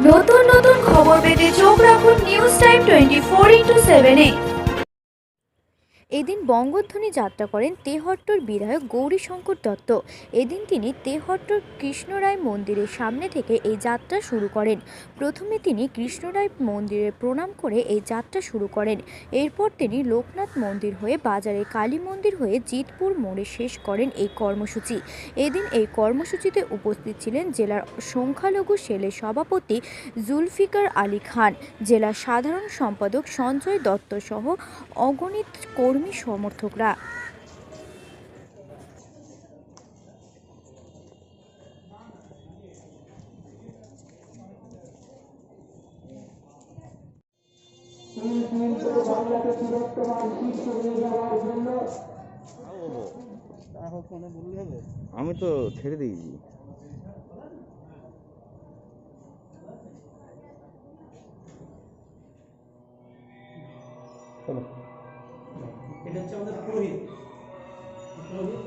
নতুন নতুন খবর পেতে চোখ রাখুন news time twenty four into সেভেনে এদিন বঙ্গধ্বনি যাত্রা করেন তেহট্টর বিধায়ক গৌরীশঙ্কর দত্ত। এদিন তিনি তেহট্টর কৃষ্ণরায় মন্দিরের সামনে থেকে এই যাত্রা শুরু করেন। প্রথমে তিনি কৃষ্ণরায় মন্দিরে প্রণাম করে এই যাত্রা শুরু করেন। এরপর তিনি লোকনাথ মন্দির হয়ে বাজারে কালী মন্দির হয়ে জিতপুর মোড়ে শেষ করেন এই কর্মসূচি। এদিন এই কর্মসূচিতে উপস্থিত ছিলেন জেলার সংখ্যালঘু সেলের সভাপতি জুলফিকার আলী খান জেলা সাধারণ সম্পাদক সঞ্জয় দত্ত সহ অগণিত কর্মী সমর্থকরা। আমি তো ছেড়ে দিয়েছি। এটা হচ্ছে আমাদের পুরোহিত পুরোহিত